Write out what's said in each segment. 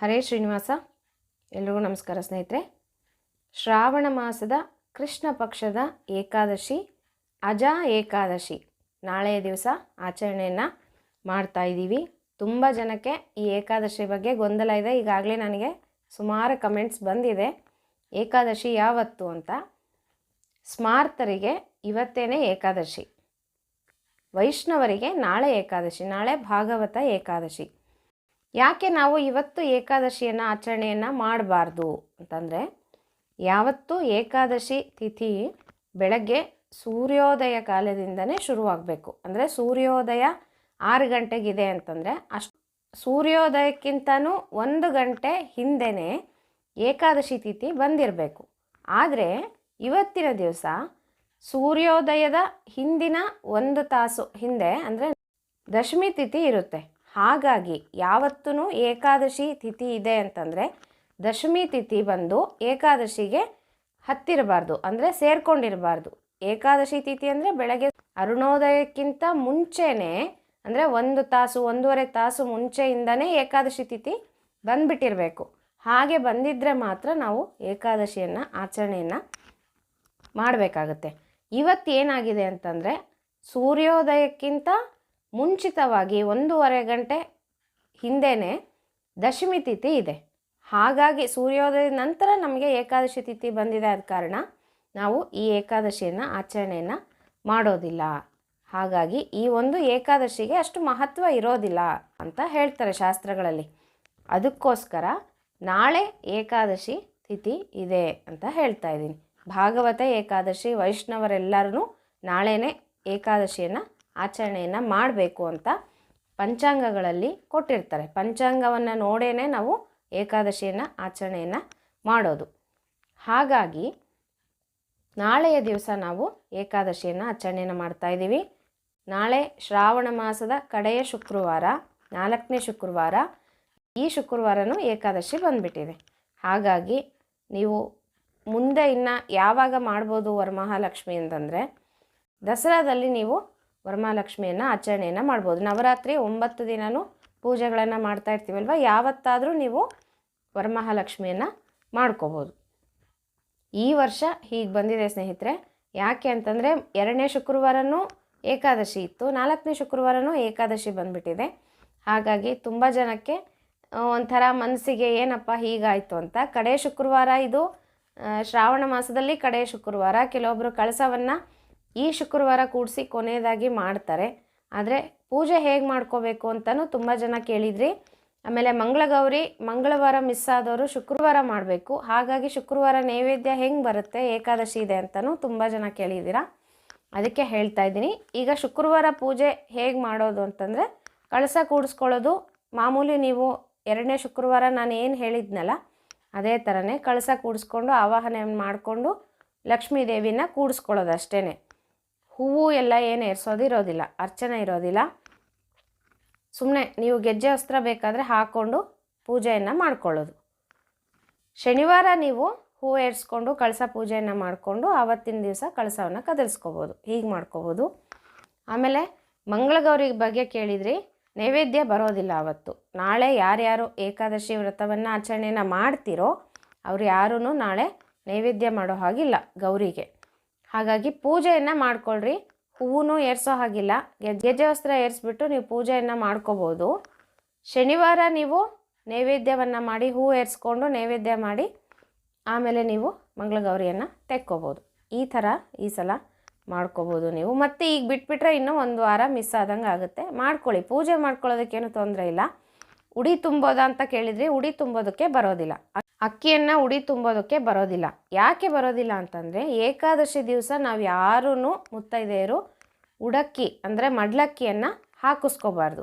ಹರೇ ಶ್ರೀನಿವಾಸ, ಎಲ್ರಿಗೂ ನಮಸ್ಕಾರ ಸ್ನೇಹಿತರೆ. ಶ್ರಾವಣ ಮಾಸದ ಕೃಷ್ಣ ಪಕ್ಷದ ಏಕಾದಶಿ, ಅಜಾ ಏಕಾದಶಿ ನಾಳೆಯ ದಿವಸ ಆಚರಣೆಯನ್ನು ಮಾಡ್ತಾ ಇದ್ದೀವಿ. ತುಂಬ ಜನಕ್ಕೆ ಈ ಏಕಾದಶಿ ಬಗ್ಗೆ ಗೊಂದಲ ಇದೆ. ಈಗಾಗಲೇ ನನಗೆ ಸುಮಾರು ಕಮೆಂಟ್ಸ್ ಬಂದಿದೆ. ಏಕಾದಶಿ ಯಾವತ್ತು ಅಂತ. ಸ್ಮಾರ್ತರಿಗೆ ಇವತ್ತೇನೆ ಏಕಾದಶಿ. ವೈಷ್ಣವರಿಗೆ ನಾಳೆ ಏಕಾದಶಿ, ನಾಳೆ ಭಾಗವತ ಏಕಾದಶಿ. ಯಾಕೆ ನಾವು ಇವತ್ತು ಏಕಾದಶಿಯನ್ನು ಆಚರಣೆಯನ್ನು ಮಾಡಬಾರ್ದು ಅಂತಂದರೆ, ಯಾವತ್ತು ಏಕಾದಶಿ ತಿಥಿ ಬೆಳಗ್ಗೆ ಸೂರ್ಯೋದಯ ಕಾಲದಿಂದನೇ ಶುರುವಾಗಬೇಕು. ಅಂದರೆ ಸೂರ್ಯೋದಯ ಆರು ಗಂಟೆಗಿದೆ ಅಂತಂದರೆ ಅಷ್ಟು ಸೂರ್ಯೋದಯಕ್ಕಿಂತನೂ ಒಂದು ಗಂಟೆ ಹಿಂದೆನೇ ಏಕಾದಶಿ ತಿಥಿ ಬಂದಿರಬೇಕು. ಆದರೆ ಇವತ್ತಿನ ದಿವಸ ಸೂರ್ಯೋದಯದ ಹಿಂದಿನ ಒಂದು ತಾಸು ಹಿಂದೆ ಅಂದರೆ ದಶಮಿ ತಿಥಿ ಇರುತ್ತೆ. ಹಾಗಾಗಿ ಯಾವತ್ತೂ ಏಕಾದಶಿ ತಿಥಿ ಇದೆ ಅಂತಂದರೆ ದಶಮಿ ತಿಥಿ ಬಂದು ಏಕಾದಶಿಗೆ ಹತ್ತಿರಬಾರ್ದು, ಅಂದರೆ ಸೇರ್ಕೊಂಡಿರಬಾರ್ದು. ಏಕಾದಶಿ ತಿಥಿ ಅಂದರೆ ಬೆಳಗ್ಗೆ ಅರುಣೋದಯಕ್ಕಿಂತ ಮುಂಚೆನೇ, ಅಂದರೆ ಒಂದು ತಾಸು, ಒಂದೂವರೆ ತಾಸು ಮುಂಚೆಯಿಂದನೇ ಏಕಾದಶಿ ತಿಥಿ ಬಂದುಬಿಟ್ಟಿರಬೇಕು. ಹಾಗೆ ಬಂದಿದ್ದರೆ ಮಾತ್ರ ನಾವು ಏಕಾದಶಿಯನ್ನು, ಆಚರಣೆಯನ್ನು ಮಾಡಬೇಕಾಗತ್ತೆ. ಇವತ್ತು ಏನಾಗಿದೆ ಅಂತಂದರೆ ಸೂರ್ಯೋದಯಕ್ಕಿಂತ ಮುಂಚಿತವಾಗಿ ಒಂದೂವರೆ ಗಂಟೆ ಹಿಂದೆಯೇ ದಶಮಿ ತಿಥಿ ಇದೆ. ಹಾಗಾಗಿ ಸೂರ್ಯೋದಯದ ನಂತರ ನಮಗೆ ಏಕಾದಶಿ ತಿಥಿ ಬಂದಿದೆ ಆದ ಕಾರಣ ನಾವು ಈ ಏಕಾದಶಿಯನ್ನು ಆಚರಣೆಯನ್ನು ಮಾಡೋದಿಲ್ಲ. ಹಾಗಾಗಿ ಈ ಒಂದು ಏಕಾದಶಿಗೆ ಅಷ್ಟು ಮಹತ್ವ ಇರೋದಿಲ್ಲ ಅಂತ ಹೇಳ್ತಾರೆ ಶಾಸ್ತ್ರಗಳಲ್ಲಿ. ಅದಕ್ಕೋಸ್ಕರ ನಾಳೆ ಏಕಾದಶಿ ತಿಥಿ ಇದೆ ಅಂತ ಹೇಳ್ತಾ ಇದ್ದೀನಿ. ಭಾಗವತ ಏಕಾದಶಿ ವೈಷ್ಣವರೆಲ್ಲರೂ ನಾಳೆನೇ ಏಕಾದಶಿಯನ್ನು ಆಚರಣೆಯನ್ನು ಮಾಡಬೇಕು ಅಂತ ಪಂಚಾಂಗಗಳಲ್ಲಿ ಕೊಟ್ಟಿರ್ತಾರೆ. ಪಂಚಾಂಗವನ್ನು ನೋಡೇ ನಾವು ಏಕಾದಶಿಯನ್ನು ಆಚರಣೆಯನ್ನು ಮಾಡೋದು. ಹಾಗಾಗಿ ನಾಳೆಯ ದಿವಸ ನಾವು ಏಕಾದಶಿಯನ್ನು ಆಚರಣೆಯನ್ನು ಮಾಡ್ತಾ ಇದ್ದೀವಿ. ನಾಳೆ ಶ್ರಾವಣ ಮಾಸದ ಕಡೆಯ ಶುಕ್ರವಾರ, ನಾಲ್ಕನೇ ಶುಕ್ರವಾರ ಈ ಶುಕ್ರವಾರನೂ ಏಕಾದಶಿ ಬಂದುಬಿಟ್ಟಿದೆ. ಹಾಗಾಗಿ ನೀವು ಮುಂದೆ ಇನ್ನು ಯಾವಾಗ ಮಾಡ್ಬೋದು ವರಮಹಾಲಕ್ಷ್ಮಿ ಅಂತಂದರೆ ದಸರಾದಲ್ಲಿ ನೀವು ವರಮಹಾಲಕ್ಷ್ಮಿಯನ್ನು ಆಚರಣೆಯನ್ನು ಮಾಡ್ಬೋದು. ನವರಾತ್ರಿ ಒಂಬತ್ತು ದಿನವೂ ಪೂಜೆಗಳನ್ನು ಮಾಡ್ತಾ ಇರ್ತೀವಲ್ವ? ಯಾವತ್ತಾದರೂ ನೀವು ವರಮಹಾಲಕ್ಷ್ಮಿಯನ್ನು ಮಾಡ್ಕೋಬೋದು. ಈ ವರ್ಷ ಹೀಗೆ ಬಂದಿದೆ ಸ್ನೇಹಿತರೆ. ಯಾಕೆ ಅಂತಂದರೆ ಎರಡನೇ ಶುಕ್ರವಾರನೂ ಏಕಾದಶಿ ಇತ್ತು. ನಾಲ್ಕನೇ ಶುಕ್ರವಾರನೂ ಏಕಾದಶಿ ಬಂದುಬಿಟ್ಟಿದೆ. ಹಾಗಾಗಿ ತುಂಬ ಜನಕ್ಕೆ ಒಂಥರ ಮನಸ್ಸಿಗೆ ಏನಪ್ಪ ಹೀಗಾಯಿತು ಅಂತ. ಕಡೆ ಶುಕ್ರವಾರ ಇದು ಶ್ರಾವಣ ಮಾಸದಲ್ಲಿ ಕಡೆ ಶುಕ್ರವಾರ ಕೆಲವೊಬ್ಬರು ಕಳಸವನ್ನು ಈ ಶುಕ್ರವಾರ ಕೂಡಿಸಿ ಕೊನೆಯದಾಗಿ ಮಾಡ್ತಾರೆ. ಆದರೆ ಪೂಜೆ ಹೇಗೆ ಮಾಡ್ಕೋಬೇಕು ಅಂತಲೂ ತುಂಬ ಜನ ಕೇಳಿದ್ರಿ. ಆಮೇಲೆ ಮಂಗಳಗೌರಿ ಮಂಗಳವಾರ ಮಿಸ್ ಆದವರು ಶುಕ್ರವಾರ ಮಾಡಬೇಕು. ಹಾಗಾಗಿ ಶುಕ್ರವಾರ ನೈವೇದ್ಯ ಹೆಂಗೆ ಬರುತ್ತೆ, ಏಕಾದಶಿ ಇದೆ ಅಂತಲೂ ತುಂಬ ಜನ ಕೇಳಿದ್ದೀರಾ. ಅದಕ್ಕೆ ಹೇಳ್ತಾ ಇದ್ದೀನಿ. ಈಗ ಶುಕ್ರವಾರ ಪೂಜೆ ಹೇಗೆ ಮಾಡೋದು ಅಂತಂದರೆ ಕಳಸ ಕೂಡಿಸ್ಕೊಳ್ಳೋದು. ಮಾಮೂಲಿ ನೀವು ಎರಡನೇ ಶುಕ್ರವಾರ ನಾನು ಏನು ಹೇಳಿದ್ನಲ್ಲ, ಅದೇ ಥರನೇ ಕಳಸ ಕೂಡಿಸ್ಕೊಂಡು ಆವಾಹನೆ ಮಾಡಿಕೊಂಡು ಲಕ್ಷ್ಮೀ ದೇವಿನ ಕೂಡಿಸ್ಕೊಳ್ಳೋದು ಅಷ್ಟೇ ಹೂವು ಎಲ್ಲ ಏನು ಏರ್ಸೋದು ಇರೋದಿಲ್ಲ, ಅರ್ಚನೆ ಇರೋದಿಲ್ಲ. ಸುಮ್ಮನೆ ನೀವು ಗೆಜ್ಜೆ ವಸ್ತ್ರ ಬೇಕಾದರೆ ಹಾಕ್ಕೊಂಡು ಪೂಜೆಯನ್ನು ಮಾಡ್ಕೊಳ್ಳೋದು. ಶನಿವಾರ ನೀವು ಹೂ ಏರಿಸ್ಕೊಂಡು ಕಳಸ ಪೂಜೆಯನ್ನು ಮಾಡಿಕೊಂಡು ಆವತ್ತಿನ ದಿವಸ ಕಳಸವನ್ನು ಕದಲಿಸ್ಕೋಬೋದು, ಹೀಗೆ ಮಾಡ್ಕೋಬೋದು. ಆಮೇಲೆ ಮಂಗಳಗೌರಿ ಬಗ್ಗೆ ಕೇಳಿದ್ರಿ, ನೈವೇದ್ಯ ಬರೋದಿಲ್ಲ ಅವತ್ತು ನಾಳೆ ಯಾರ್ಯಾರು ಏಕಾದಶಿ ವ್ರತವನ್ನು ಆಚರಣೆಯನ್ನು ಮಾಡ್ತೀರೋ ಅವ್ರು ಯಾರೂ ನಾಳೆ ನೈವೇದ್ಯ ಮಾಡೋ ಹಾಗಿಲ್ಲ ಗೌರಿಗೆ. ಹಾಗಾಗಿ ಪೂಜೆಯನ್ನು ಮಾಡ್ಕೊಳ್ರಿ. ಹೂವು ಏರ್ಸೋ ಹಾಗಿಲ್ಲ. ಗೆಜ್ಜೆ ವಸ್ತ್ರ ಏರಿಸ್ಬಿಟ್ಟು ನೀವು ಪೂಜೆಯನ್ನು ಮಾಡ್ಕೋಬೋದು. ಶನಿವಾರ ನೀವು ನೈವೇದ್ಯವನ್ನು ಮಾಡಿ ಹೂ ಏರಿಸ್ಕೊಂಡು ನೈವೇದ್ಯ ಮಾಡಿ ಆಮೇಲೆ ನೀವು ಮಂಗಳಗೌರಿಯನ್ನು ತೆಕ್ಕೋಬೋದು. ಈ ಥರ ಈ ಸಲ ಮಾಡ್ಕೋಬೋದು ನೀವು. ಮತ್ತು ಈಗ ಬಿಟ್ಬಿಟ್ರೆ ಇನ್ನೂ ಒಂದು ವಾರ ಮಿಸ್ ಆದಂಗೆ ಆಗುತ್ತೆ. ಮಾಡ್ಕೊಳ್ಳಿ. ಪೂಜೆ ಮಾಡ್ಕೊಳ್ಳೋದಕ್ಕೇನು ತೊಂದರೆ ಇಲ್ಲ. ಉಡಿ ತುಂಬೋದಾ ಅಂತ ಕೇಳಿದ್ರಿ. ಉಡಿ ತುಂಬೋದಕ್ಕೆ ಬರೋದಿಲ್ಲ. ಅಕ್ಕಿಯನ್ನು ಉಡಿ ತುಂಬೋದಕ್ಕೆ ಬರೋದಿಲ್ಲ. ಯಾಕೆ ಬರೋದಿಲ್ಲ ಅಂತಂದರೆ ಏಕಾದಶಿ ದಿವಸ ನಾವು ಯಾರೂ ಮುತ್ತೈದೆಯರು ಉಡಕ್ಕಿ ಅಂದರೆ ಮಡ್ಲಕ್ಕಿಯನ್ನು ಹಾಕಿಸ್ಕೋಬಾರ್ದು.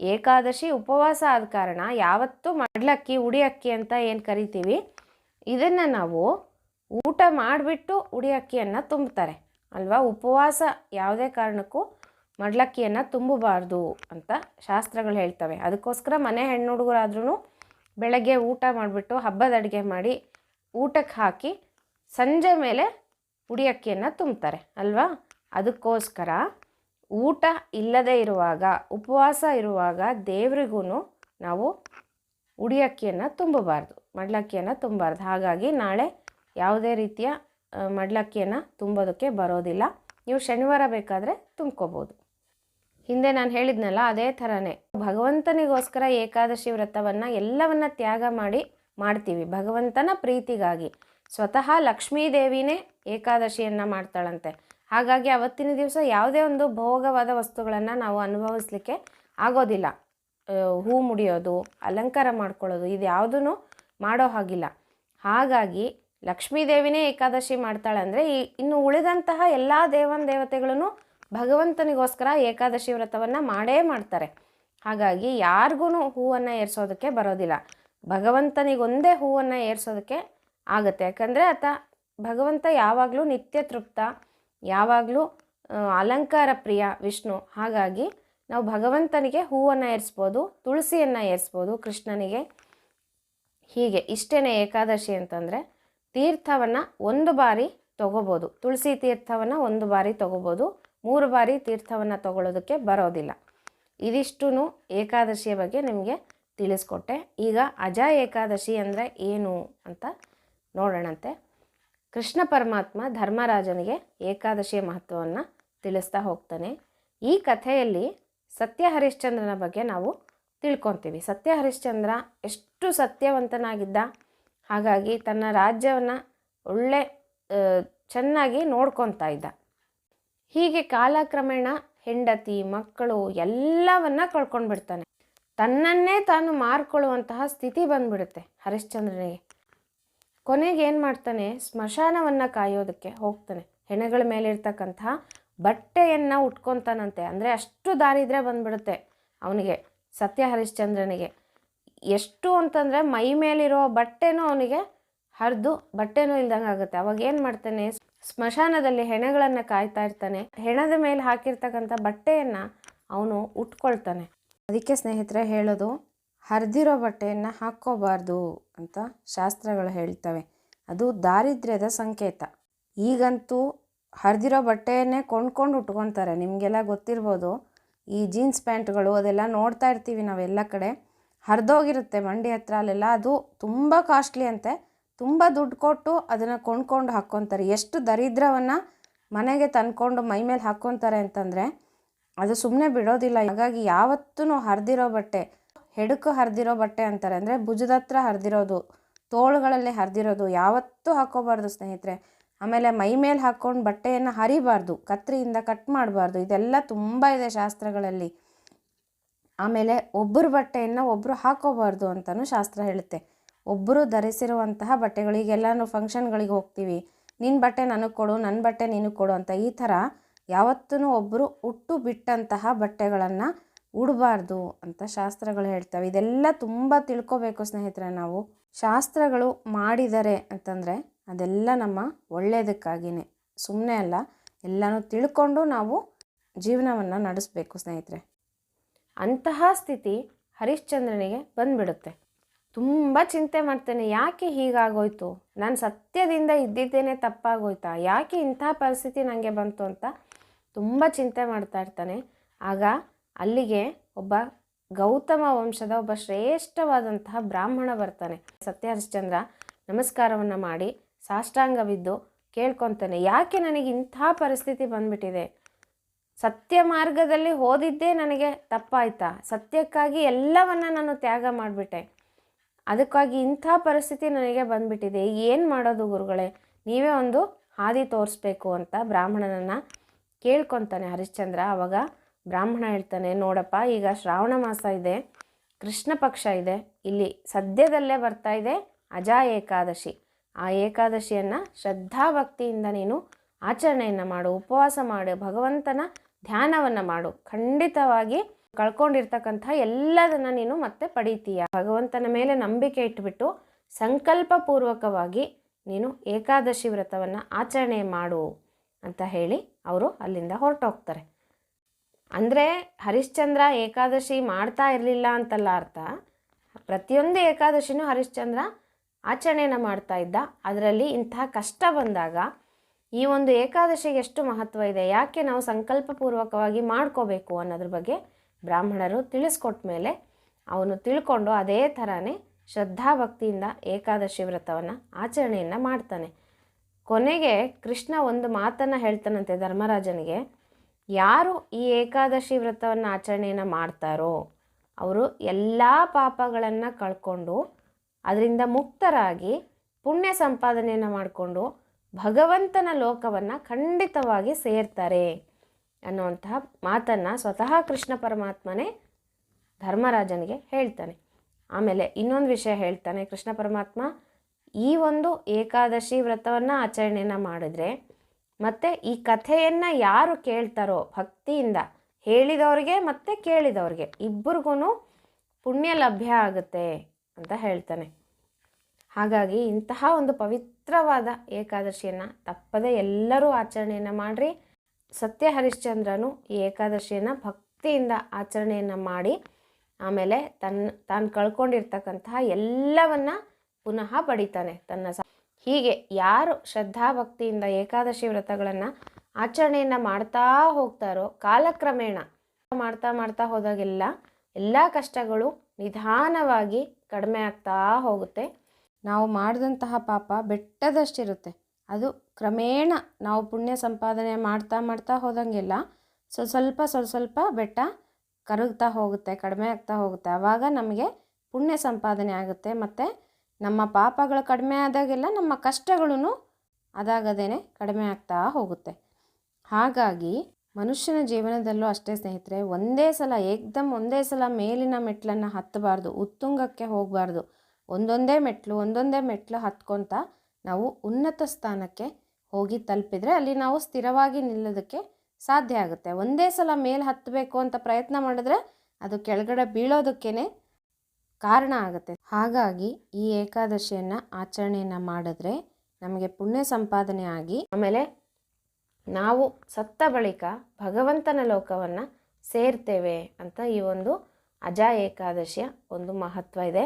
ಏಕಾದಶಿ ಉಪವಾಸ ಆದ ಕಾರಣ ಯಾವತ್ತೂ ಮಡ್ಲಕ್ಕಿ ಉಡಿ ಅಕ್ಕಿ ಅಂತ ಏನು ಕರಿತೀವಿ? ಇದನ್ನು ನಾವು ಊಟ ಮಾಡಿಬಿಟ್ಟು ಉಡಿ ಅಕ್ಕಿಯನ್ನು ತುಂಬ್ತಾರೆ ಅಲ್ವಾ? ಉಪವಾಸ ಯಾವುದೇ ಕಾರಣಕ್ಕೂ ಮಡ್ಲಕ್ಕಿಯನ್ನು ತುಂಬಬಾರ್ದು ಅಂತ ಶಾಸ್ತ್ರಗಳು ಹೇಳ್ತವೆ. ಅದಕ್ಕೋಸ್ಕರ ಮನೆ ಹೆಣ್ಣು ಹುಡುಗರಾದ್ರೂ ಬೆಳಗ್ಗೆ ಊಟ ಮಾಡಿಬಿಟ್ಟು ಹಬ್ಬದ ಅಡುಗೆ ಮಾಡಿ ಊಟಕ್ಕೆ ಹಾಕಿ ಸಂಜೆ ಮೇಲೆ ಉಡಿ ಅಕ್ಕಿಯನ್ನು ತುಂಬ್ತಾರೆ ಅಲ್ವಾ? ಅದಕ್ಕೋಸ್ಕರ ಊಟ ಇಲ್ಲದೆ ಇರುವಾಗ, ಉಪವಾಸ ಇರುವಾಗ ದೇವ್ರಿಗೂ ನಾವು ಉಡಿಯಕ್ಕಿಯನ್ನು ತುಂಬಬಾರ್ದು, ಮಡ್ಲಕ್ಕಿಯನ್ನು ತುಂಬಬಾರ್ದು. ಹಾಗಾಗಿ ನಾಳೆ ಯಾವುದೇ ರೀತಿಯ ಮಡ್ಲಕ್ಕಿಯನ್ನು ತುಂಬೋದಕ್ಕೆ ಬರೋದಿಲ್ಲ. ನೀವು ಶನಿವಾರ ಬೇಕಾದರೆ ತುಂಬ್ಕೋಬೋದು. ಹಿಂದೆ ನಾನು ಹೇಳಿದ್ನಲ್ಲ, ಅದೇ ಥರನೇ. ಭಗವಂತನಿಗೋಸ್ಕರ ಏಕಾದಶಿ ವ್ರತವನ್ನು ಎಲ್ಲವನ್ನ ತ್ಯಾಗ ಮಾಡಿ ಮಾಡ್ತೀವಿ, ಭಗವಂತನ ಪ್ರೀತಿಗಾಗಿ. ಸ್ವತಃ ಲಕ್ಷ್ಮೀ ದೇವಿನೇ ಏಕಾದಶಿಯನ್ನು ಮಾಡ್ತಾಳಂತೆ. ಹಾಗಾಗಿ ಅವತ್ತಿನ ದಿವಸ ಯಾವುದೇ ಒಂದು ಭೋಗವಾದ ವಸ್ತುಗಳನ್ನು ನಾವು ಅನುಭವಿಸ್ಲಿಕ್ಕೆ ಆಗೋದಿಲ್ಲ. ಹೂ ಮುಡಿಯೋದು, ಅಲಂಕಾರ ಮಾಡ್ಕೊಳ್ಳೋದು, ಇದು ಯಾವುದೂ ಮಾಡೋ ಹಾಗಿಲ್ಲ. ಹಾಗಾಗಿ ಲಕ್ಷ್ಮೀ ದೇವಿನೇ ಏಕಾದಶಿ ಮಾಡ್ತಾಳೆ ಅಂದರೆ ಈ, ಇನ್ನು ಉಳಿದಂತಹ ಎಲ್ಲ ದೇವನ ದೇವತೆಗಳನ್ನು ಭಗವಂತನಿಗೋಸ್ಕರ ಏಕಾದಶಿ ವ್ರತವನ್ನು ಮಾಡೇ ಮಾಡ್ತಾರೆ. ಹಾಗಾಗಿ ಯಾರಿಗೂ ಹೂವನ್ನು ಏರಿಸೋದಕ್ಕೆ ಬರೋದಿಲ್ಲ. ಭಗವಂತನಿಗೊಂದೇ ಹೂವನ್ನು ಏರಿಸೋದಕ್ಕೆ ಆಗುತ್ತೆ. ಯಾಕಂದರೆ ಆತ, ಭಗವಂತ ಯಾವಾಗಲೂ ನಿತ್ಯ ತೃಪ್ತ, ಯಾವಾಗಲೂ ಅಲಂಕಾರ ಪ್ರಿಯ ವಿಷ್ಣು. ಹಾಗಾಗಿ ನಾವು ಭಗವಂತನಿಗೆ ಹೂವನ್ನು ಏರಿಸ್ಬೋದು, ತುಳಸಿಯನ್ನು ಏರಿಸ್ಬೋದು, ಕೃಷ್ಣನಿಗೆ. ಹೀಗೆ ಇಷ್ಟೇ ಏಕಾದಶಿ ಅಂತಂದರೆ ತೀರ್ಥವನ್ನು ಒಂದು ಬಾರಿ ತಗೋಬೋದು. ತುಳಸಿ ತೀರ್ಥವನ್ನು ಒಂದು ಬಾರಿ ತಗೋಬೋದು. ಮೂರು ಬಾರಿ ತೀರ್ಥವನ್ನು ತಗೊಳ್ಳೋದಕ್ಕೆ ಬರೋದಿಲ್ಲ. ಇದಿಷ್ಟೂ ಏಕಾದಶಿಯ ಬಗ್ಗೆ ನಿಮಗೆ ತಿಳಿಸ್ಕೊಟ್ಟೆ. ಈಗ ಅಜ ಏಕಾದಶಿ ಅಂದರೆ ಏನು ಅಂತ ನೋಡೋಣಂತೆ. ಕೃಷ್ಣ ಪರಮಾತ್ಮ ಧರ್ಮರಾಜನಿಗೆ ಏಕಾದಶಿಯ ಮಹತ್ವವನ್ನು ತಿಳಿಸ್ತಾ ಹೋಗ್ತಾನೆ. ಈ ಕಥೆಯಲ್ಲಿ ಸತ್ಯ ಹರಿಶ್ಚಂದ್ರನ ಬಗ್ಗೆ ನಾವು ತಿಳ್ಕೊತೀವಿ. ಸತ್ಯ ಹರಿಶ್ಚಂದ್ರ ಎಷ್ಟು ಸತ್ಯವಂತನಾಗಿದ್ದ? ಹಾಗಾಗಿ ತನ್ನ ರಾಜ್ಯವನ್ನು ಒಳ್ಳೆ ಚೆನ್ನಾಗಿ ನೋಡ್ಕೊತಾ ಇದ್ದ. ಹೀಗೆ ಕಾಲಕ್ರಮೇಣ ಹೆಂಡತಿ, ಮಕ್ಕಳು ಎಲ್ಲವನ್ನ ಕಳ್ಕೊಂಡ್ಬಿಡ್ತಾನೆ ತನ್ನನ್ನೇ ತಾನು ಮಾರ್ಕೊಳ್ಳುವಂತಹ ಸ್ಥಿತಿ ಬಂದ್ಬಿಡುತ್ತೆ. ಹರಿಶ್ಚಂದ್ರನಿಗೆ ಕೊನೆಗೆ ಏನು ಮಾಡ್ತಾನೆ? ಸ್ಮಶಾನವನ್ನು ಕಾಯೋದಕ್ಕೆ ಹೋಗ್ತಾನೆ. ಹೆಣಗಳ ಮೇಲಿರ್ತಕ್ಕಂತಹ ಬಟ್ಟೆಯನ್ನು ಉಟ್ಕೊತಾನಂತೆ. ಅಂದರೆ ಅಷ್ಟು ದಾರಿದ್ರೆ ಬಂದ್ಬಿಡುತ್ತೆ ಅವನಿಗೆ, ಸತ್ಯ ಹರಿಶ್ಚಂದ್ರನಿಗೆ. ಎಷ್ಟು ಅಂತಂದರೆ ಮೈ ಮೇಲಿರೋ ಬಟ್ಟೆನೂ ಅವನಿಗೆ ಹರಿದು ಬಟ್ಟೆನೂ ಇಲ್ದಂಗೆ ಆಗುತ್ತೆ ಅವಾಗ ಏನು ಮಾಡ್ತಾನೆ? ಸ್ಮಶಾನದಲ್ಲಿ ಹೆಣಗಳನ್ನು ಕಾಯ್ತಾ ಇರ್ತಾನೆ. ಹೆಣದ ಮೇಲೆ ಹಾಕಿರ್ತಕ್ಕಂಥ ಬಟ್ಟೆಯನ್ನು ಅವನು ಉಟ್ಕೊಳ್ತಾನೆ. ಅದಕ್ಕೆ ಸ್ನೇಹಿತರೆ ಹೇಳೋದು, ಹರಿದಿರೋ ಬಟ್ಟೆಯನ್ನು ಹಾಕ್ಕೋಬಾರ್ದು ಅಂತ ಶಾಸ್ತ್ರಗಳು ಹೇಳ್ತವೆ. ಅದು ದಾರಿದ್ರ್ಯದ ಸಂಕೇತ. ಈಗಂತೂ ಹರಿದಿರೋ ಬಟ್ಟೆಯನ್ನೇ ಕೊಂಡ್ಕೊಂಡು ಉಟ್ಕೊತಾರೆ. ನಿಮಗೆಲ್ಲ ಗೊತ್ತಿರ್ಬೋದು, ಈ ಜೀನ್ಸ್ ಪ್ಯಾಂಟ್ಗಳು ಅದೆಲ್ಲ ನೋಡ್ತಾ ಇರ್ತೀವಿ ನಾವೆಲ್ಲ ಕಡೆ. ಹರಿದೋಗಿರುತ್ತೆ ಮಂಡಿ ಹತ್ರ ಅಲ್ಲೆಲ್ಲ. ಅದು ತುಂಬ ಕಾಸ್ಟ್ಲಿ ಅಂತೆ. ತುಂಬ ದುಡ್ಡು ಕೊಟ್ಟು ಅದನ್ನು ಕೊಂಡ್ಕೊಂಡು ಹಾಕ್ಕೊತಾರೆ. ಎಷ್ಟು ದರಿದ್ರವನ್ನು ಮನೆಗೆ ತಂದ್ಕೊಂಡು ಮೈ ಮೇಲೆ ಹಾಕ್ಕೊತಾರೆ ಅಂತಂದರೆ ಅದು ಸುಮ್ಮನೆ ಬಿಡೋದಿಲ್ಲ. ಹಾಗಾಗಿ ಯಾವತ್ತೂ ಹರಿದಿರೋ ಬಟ್ಟೆ, ಹೆಡಕು ಹರಿದಿರೋ ಬಟ್ಟೆ ಅಂತಾರೆ. ಅಂದರೆ ಭುಜದ ಹತ್ರ ಹರಿದಿರೋದು, ತೋಳುಗಳಲ್ಲಿ ಹರಿದಿರೋದು, ಯಾವತ್ತೂ ಹಾಕ್ಕೋಬಾರ್ದು ಸ್ನೇಹಿತರೆ. ಆಮೇಲೆ ಮೈ ಮೇಲೆ ಹಾಕ್ಕೊಂಡು ಬಟ್ಟೆಯನ್ನು ಹರಿಬಾರ್ದು, ಕತ್ರಿಯಿಂದ ಕಟ್ ಮಾಡಬಾರ್ದು. ಇದೆಲ್ಲ ತುಂಬ ಇದೆ ಶಾಸ್ತ್ರಗಳಲ್ಲಿ. ಆಮೇಲೆ ಒಬ್ಬರು ಬಟ್ಟೆಯನ್ನು ಒಬ್ಬರು ಹಾಕೋಬಾರ್ದು ಅಂತಲೂ ಶಾಸ್ತ್ರ ಹೇಳುತ್ತೆ. ಒಬ್ಬರು ಧರಿಸಿರುವಂತಹ ಬಟ್ಟೆಗಳು ಫಂಕ್ಷನ್ಗಳಿಗೆ ಹೋಗ್ತೀವಿ. ನಿನ್ನ ಬಟ್ಟೆ ನನಗೆ ಕೊಡು ನನ್ನ ಬಟ್ಟೆ ನಿನಗೆ ಕೊಡು ಅಂತ ಈ ಥರ ಯಾವತ್ತೂ ಒಬ್ಬರು ಉಟ್ಟು ಬಿಟ್ಟಂತಹ ಬಟ್ಟೆಗಳನ್ನು ಉಡಬಾರ್ದು ಅಂತ ಶಾಸ್ತ್ರಗಳು ಹೇಳ್ತವೆ. ಇದೆಲ್ಲ ತುಂಬ ತಿಳ್ಕೊಬೇಕು ಸ್ನೇಹಿತರೆ ನಾವು. ಶಾಸ್ತ್ರಗಳು ಮಾಡಿದರೆ ಅಂತಂದರೆ ಅದೆಲ್ಲ ನಮ್ಮ ಒಳ್ಳೆಯದಕ್ಕಾಗಿಯೇ ಸುಮ್ಮನೆ ಅಲ್ಲ, ಎಲ್ಲನೂ ತಿಳ್ಕೊಂಡು ನಾವು ಜೀವನವನ್ನು ನಡೆಸಬೇಕು ಸ್ನೇಹಿತರೆ. ಅಂತಹ ಸ್ಥಿತಿ ಹರಿಶ್ಚಂದ್ರನಿಗೆ ಬಂದ್ಬಿಡುತ್ತೆ. ತುಂಬ ಚಿಂತೆ ಮಾಡ್ತೇನೆ. ಯಾಕೆ ಹೀಗಾಗೋಯ್ತು? ನಾನು ಸತ್ಯದಿಂದ ಇದ್ದಿದ್ದೇನೆ ತಪ್ಪಾಗೋಯ್ತಾ? ಯಾಕೆ ಇಂಥ ಪರಿಸ್ಥಿತಿ ನನಗೆ ಬಂತು ಅಂತ ತುಂಬ ಚಿಂತೆ ಮಾಡ್ತಾ ಇರ್ತಾನೆ. ಆಗ ಅಲ್ಲಿಗೆ ಒಬ್ಬ ಗೌತಮ ವಂಶದ ಒಬ್ಬ ಶ್ರೇಷ್ಠವಾದಂತಹ ಬ್ರಾಹ್ಮಣ ಬರ್ತಾನೆ. ಸತ್ಯ ಹರಿಶ್ಚಂದ್ರ ನಮಸ್ಕಾರವನ್ನು ಮಾಡಿ ಸಾಷ್ಟಾಂಗವಿದ್ದು ಕೇಳ್ಕೊತಾನೆ, ಯಾಕೆ ನನಗೆ ಇಂಥ ಪರಿಸ್ಥಿತಿ ಬಂದ್ಬಿಟ್ಟಿದೆ? ಸತ್ಯ ಮಾರ್ಗದಲ್ಲಿ ಹೋದಿದ್ದೇ ನನಗೆ ತಪ್ಪಾಯ್ತಾ? ಸತ್ಯಕ್ಕಾಗಿ ಎಲ್ಲವನ್ನ ನಾನು ತ್ಯಾಗ ಮಾಡಿಬಿಟ್ಟೆ. ಅದಕ್ಕಾಗಿ ಇಂಥ ಪರಿಸ್ಥಿತಿ ನನಗೆ ಬಂದ್ಬಿಟ್ಟಿದೆ. ಏನು ಮಾಡೋದು ಗುರುಗಳೇ? ನೀವೇ ಒಂದು ಹಾದಿ ತೋರಿಸ್ಬೇಕು ಅಂತ ಬ್ರಾಹ್ಮಣನನ್ನು ಕೇಳ್ಕೊತಾನೆ ಹರಿಶ್ಚಂದ್ರ. ಅವಾಗ ಬ್ರಾಹ್ಮಣ ಹೇಳ್ತಾನೆ, ನೋಡಪ್ಪ, ಈಗ ಶ್ರಾವಣ ಮಾಸ ಇದೆ, ಕೃಷ್ಣ ಪಕ್ಷ ಇದೆ, ಇಲ್ಲಿ ಸದ್ಯದಲ್ಲೇ ಬರ್ತಾ ಇದೆ ಅಜಾ ಏಕಾದಶಿ. ಆ ಏಕಾದಶಿಯನ್ನು ಶ್ರದ್ಧಾಭಕ್ತಿಯಿಂದ ನೀನು ಆಚರಣೆಯನ್ನು ಮಾಡು, ಉಪವಾಸ ಮಾಡು, ಭಗವಂತನ ಧ್ಯಾನವನ್ನು ಮಾಡು. ಖಂಡಿತವಾಗಿ ಕಳ್ಕೊಂಡಿರ್ತಕ್ಕಂಥ ಎಲ್ಲದನ್ನ ನೀನು ಮತ್ತೆ ಪಡೀತೀಯ. ಭಗವಂತನ ಮೇಲೆ ನಂಬಿಕೆ ಇಟ್ಬಿಟ್ಟು ಸಂಕಲ್ಪಪೂರ್ವಕವಾಗಿ ನೀನು ಏಕಾದಶಿ ವ್ರತವನ್ನು ಆಚರಣೆ ಮಾಡು ಅಂತ ಹೇಳಿ ಅವರು ಅಲ್ಲಿಂದ ಹೊರಟೋಗ್ತಾರೆ. ಅಂದರೆ ಹರಿಶ್ಚಂದ್ರ ಏಕಾದಶಿ ಮಾಡ್ತಾ ಇರಲಿಲ್ಲ ಅಂತಲ್ಲ ಅರ್ಥ. ಪ್ರತಿಯೊಂದು ಏಕಾದಶಿನೂ ಹರಿಶ್ಚಂದ್ರ ಆಚರಣೆನ ಮಾಡ್ತಾ ಇದ್ದ. ಅದರಲ್ಲಿ ಇಂತಹ ಕಷ್ಟ ಬಂದಾಗ ಈ ಒಂದು ಏಕಾದಶಿಗೆ ಎಷ್ಟು ಮಹತ್ವ ಇದೆ? ಯಾಕೆ ನಾವು ಸಂಕಲ್ಪಪೂರ್ವಕವಾಗಿ ಮಾಡ್ಕೋಬೇಕು ಅನ್ನೋದ್ರ ಬಗ್ಗೆ ಬ್ರಾಹ್ಮಣರು ತಿಳಿಸ್ಕೊಟ್ಟ ಮೇಲೆ ಅವನು ತಿಳ್ಕೊಂಡು ಅದೇ ಥರನೇ ಶ್ರದ್ಧಾಭಕ್ತಿಯಿಂದ ಏಕಾದಶಿ ವ್ರತವನ್ನು ಆಚರಣೆಯನ್ನು ಮಾಡ್ತಾನೆ. ಕೊನೆಗೆ ಕೃಷ್ಣ ಒಂದು ಮಾತನ್ನು ಹೇಳ್ತಾನಂತೆ ಧರ್ಮರಾಜನಿಗೆ, ಯಾರು ಈ ಏಕಾದಶಿ ವ್ರತವನ್ನು ಆಚರಣೆಯನ್ನು ಮಾಡ್ತಾರೋ ಅವರು ಎಲ್ಲ ಪಾಪಗಳನ್ನು ಕಳ್ಕೊಂಡು ಅದರಿಂದ ಮುಕ್ತರಾಗಿ ಪುಣ್ಯ ಸಂಪಾದನೆಯನ್ನು ಮಾಡಿಕೊಂಡು ಭಗವಂತನ ಲೋಕವನ್ನು ಖಂಡಿತವಾಗಿ ಸೇರ್ತಾರೆ. ಅನ್ನುವಂತಹ ಮಾತನ್ನು ಸ್ವತಃ ಕೃಷ್ಣ ಪರಮಾತ್ಮನೇ ಧರ್ಮರಾಜನಿಗೆ ಹೇಳ್ತಾನೆ. ಆಮೇಲೆ ಇನ್ನೊಂದು ವಿಷಯ ಹೇಳ್ತಾನೆ, ಕೃಷ್ಣ ಪರಮಾತ್ಮ ಈ ಒಂದು ಏಕಾದಶಿ ವ್ರತವನ್ನು ಆಚರಣೆಯನ್ನು ಮಾಡಿದ್ರೆ ಮತ್ತು ಈ ಕಥೆಯನ್ನು ಯಾರು ಕೇಳ್ತಾರೋ ಭಕ್ತಿಯಿಂದ ಹೇಳಿದವ್ರಿಗೆ ಮತ್ತು ಕೇಳಿದವ್ರಿಗೆ ಇಬ್ಬರಿಗೂ ಪುಣ್ಯ ಲಭ್ಯ ಆಗುತ್ತೆ ಅಂತ ಹೇಳ್ತಾನೆ. ಹಾಗಾಗಿ ಇಂತಹ ಒಂದು ಪವಿತ್ರವಾದ ಏಕಾದಶಿಯನ್ನು ತಪ್ಪದೆ ಎಲ್ಲರೂ ಆಚರಣೆಯನ್ನು ಮಾಡಿರಿ. ಸತ್ಯ ಹರಿಶ್ಚಂದ್ರನು ಈ ಏಕಾದಶಿಯನ್ನು ಭಕ್ತಿಯಿಂದ ಆಚರಣೆಯನ್ನು ಮಾಡಿ ಆಮೇಲೆ ತನ್ನ ತಾನು ಕಳ್ಕೊಂಡಿರ್ತಕ್ಕಂತಹ ಎಲ್ಲವನ್ನ ಪುನಃ ಪಡಿತಾನೆ ತನ್ನ ಹೀಗೆ ಯಾರು ಶ್ರದ್ಧಾಭಕ್ತಿಯಿಂದ ಏಕಾದಶಿ ವ್ರತಗಳನ್ನು ಆಚರಣೆಯನ್ನು ಮಾಡ್ತಾ ಹೋಗ್ತಾರೋ ಕಾಲಕ್ರಮೇಣ ಮಾಡ್ತಾ ಮಾಡ್ತಾ ಹೋದಾಗೆಲ್ಲ ಎಲ್ಲ ಕಷ್ಟಗಳು ನಿಧಾನವಾಗಿ ಕಡಿಮೆ ಆಗ್ತಾ ಹೋಗುತ್ತೆ. ನಾವು ಮಾಡಿದಂತಹ ಪಾಪ ಬೆಟ್ಟದಷ್ಟಿರುತ್ತೆ. ಅದು ಕ್ರಮೇಣ ನಾವು ಪುಣ್ಯ ಸಂಪಾದನೆ ಮಾಡ್ತಾ ಮಾಡ್ತಾ ಹೋದಂಗೆಲ್ಲ ಸ್ವಲ್ಪ ಸ್ವಲ್ಪ ಸ್ವಲ್ಪ ಸ್ವಲ್ಪ ಬೆಟ್ಟ ಕರಗ್ತಾ ಹೋಗುತ್ತೆ, ಕಡಿಮೆ ಆಗ್ತಾ ಹೋಗುತ್ತೆ. ಆವಾಗ ನಮಗೆ ಪುಣ್ಯ ಸಂಪಾದನೆ ಆಗುತ್ತೆ. ಮತ್ತು ನಮ್ಮ ಪಾಪಗಳು ಕಡಿಮೆ ಆದಾಗೆಲ್ಲ ನಮ್ಮ ಕಷ್ಟಗಳೂ ಅದಾಗದೇ ಕಡಿಮೆ ಆಗ್ತಾ ಹೋಗುತ್ತೆ. ಹಾಗಾಗಿ ಮನುಷ್ಯನ ಜೀವನದಲ್ಲೂ ಅಷ್ಟೇ ಸ್ನೇಹಿತರೆ, ಒಂದೇ ಸಲ ಏಕ್ದಮ್ ಒಂದೇ ಸಲ ಮೇಲಿನ ಮೆಟ್ಲನ್ನು ಹತ್ತಬಾರ್ದು, ಉತ್ತುಂಗಕ್ಕೆ ಹೋಗಬಾರ್ದು. ಒಂದೊಂದೇ ಮೆಟ್ಲು ಒಂದೊಂದೇ ಮೆಟ್ಲು ಹತ್ಕೊತ ನಾವು ಉನ್ನತ ಸ್ಥಾನಕ್ಕೆ ಹೋಗಿ ತಲುಪಿದರೆ ಅಲ್ಲಿ ನಾವು ಸ್ಥಿರವಾಗಿ ನಿಲ್ಲೋದಕ್ಕೆ ಸಾಧ್ಯ ಆಗುತ್ತೆ. ಒಂದೇ ಸಲ ಮೇಲೆ ಹತ್ತಬೇಕು ಅಂತ ಪ್ರಯತ್ನ ಮಾಡಿದ್ರೆ ಅದು ಕೆಳಗಡೆ ಬೀಳೋದಕ್ಕೇ ಕಾರಣ ಆಗುತ್ತೆ. ಹಾಗಾಗಿ ಈ ಏಕಾದಶಿಯನ್ನು ಆಚರಣೆಯನ್ನು ಮಾಡಿದ್ರೆ ನಮಗೆ ಪುಣ್ಯ ಸಂಪಾದನೆ ಆಗಿ ಆಮೇಲೆ ನಾವು ಸತ್ತ ಬಳಿಕ ಭಗವಂತನ ಲೋಕವನ್ನು ಸೇರ್ತೇವೆ ಅಂತ ಈ ಒಂದು ಅಜಾ ಏಕಾದಶಿಯ ಒಂದು ಮಹತ್ವ ಇದೆ.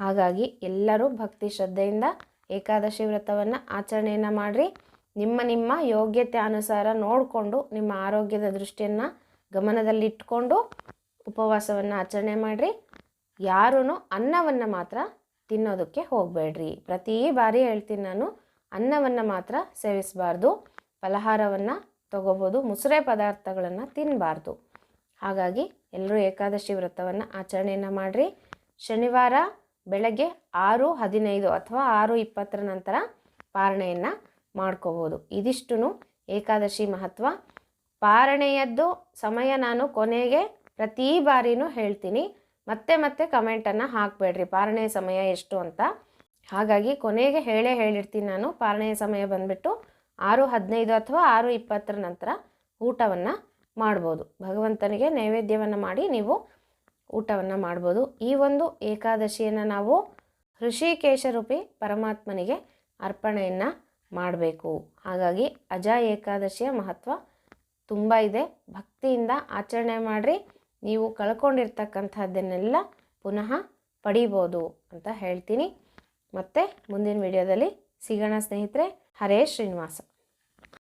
ಹಾಗಾಗಿ ಎಲ್ಲರೂ ಭಕ್ತಿ ಶ್ರದ್ಧೆಯಿಂದ ಏಕಾದಶಿ ವ್ರತವನ್ನು ಆಚರಣೆಯನ್ನು ಮಾಡಿರಿ. ನಿಮ್ಮ ನಿಮ್ಮ ಯೋಗ್ಯತೆ ಅನುಸಾರ ನೋಡಿಕೊಂಡು ನಿಮ್ಮ ಆರೋಗ್ಯದ ದೃಷ್ಟಿಯನ್ನು ಗಮನದಲ್ಲಿಟ್ಕೊಂಡು ಉಪವಾಸವನ್ನು ಆಚರಣೆ ಮಾಡಿರಿ. ಯಾರೂ ಅನ್ನವನ್ನು ಮಾತ್ರ ತಿನ್ನೋದಕ್ಕೆ ಹೋಗಬೇಡ್ರಿ. ಪ್ರತಿ ಬಾರಿ ಹೇಳ್ತೀನಿ ನಾನು, ಅನ್ನವನ್ನು ಮಾತ್ರ ಸೇವಿಸಬಾರ್ದು. ಫಲಹಾರವನ್ನು ತಗೋಬೋದು, ಮುಸುರೆ ಪದಾರ್ಥಗಳನ್ನು ತಿನ್ನಬಾರ್ದು ಹಾಗಾಗಿ ಎಲ್ಲರೂ ಏಕಾದಶಿ ವ್ರತವನ್ನು ಆಚರಣೆಯನ್ನು ಮಾಡಿರಿ. ಶನಿವಾರ ಬೆಳಗ್ಗೆ ಆರು, ಹದಿನೈದು ಅಥವಾ ಆರು ಇಪ್ಪತ್ತರ ನಂತರ ಪಾರಣೆಯನ್ನು ಮಾಡ್ಕೋಬೋದು ಇದಿಷ್ಟು ಏಕಾದಶಿ ಮಹತ್ವ. ಪಾರಣೆಯದ್ದು ಸಮಯ ನಾನು ಕೊನೆಗೆ ಪ್ರತಿ ಬಾರಿನೂ ಹೇಳ್ತೀನಿ. ಮತ್ತೆ ಮತ್ತೆ ಕಮೆಂಟನ್ನು ಹಾಕಬೇಡ್ರಿ. ಪಾರಣೆಯ ಸಮಯ ಎಷ್ಟು ಅಂತ. ಹಾಗಾಗಿ ಕೊನೆಗೆ ಹೇಳೇ ಹೇಳಿರ್ತೀನಿ ನಾನು. ಪಾರಣೆಯ ಸಮಯ ಬಂದುಬಿಟ್ಟು ಆರು, ಹದಿನೈದು ಅಥವಾ ಆರು ಇಪ್ಪತ್ತರ ನಂತರ ಊಟವನ್ನು ಮಾಡ್ಬೋದು. ಭಗವಂತನಿಗೆ ನೈವೇದ್ಯವನ್ನು ಮಾಡಿ ನೀವು ಊಟವನ್ನು ಮಾಡ್ಬೋದು. ಈ ಒಂದು ಏಕಾದಶಿಯನ್ನು ನಾವು ಋಷಿಕೇಶರೂಪಿ ಪರಮಾತ್ಮನಿಗೆ ಅರ್ಪಣೆಯನ್ನು ಮಾಡಬೇಕು. ಹಾಗಾಗಿ ಅಜ ಏಕಾದಶಿಯ ಮಹತ್ವ ತುಂಬ ಇದೆ. ಭಕ್ತಿಯಿಂದ ಆಚರಣೆ ಮಾಡಿರಿ. ನೀವು ಕಳ್ಕೊಂಡಿರ್ತಕ್ಕಂಥದ್ದನ್ನೆಲ್ಲ ಪುನಃ ಪಡಿಬೋದು ಅಂತ ಹೇಳ್ತೀನಿ. ಮತ್ತೆ ಮುಂದಿನ ವಿಡಿಯೋದಲ್ಲಿ ಸಿಗೋಣ ಸ್ನೇಹಿತರೆ. ಹರೇ ಶ್ರೀನಿವಾಸ.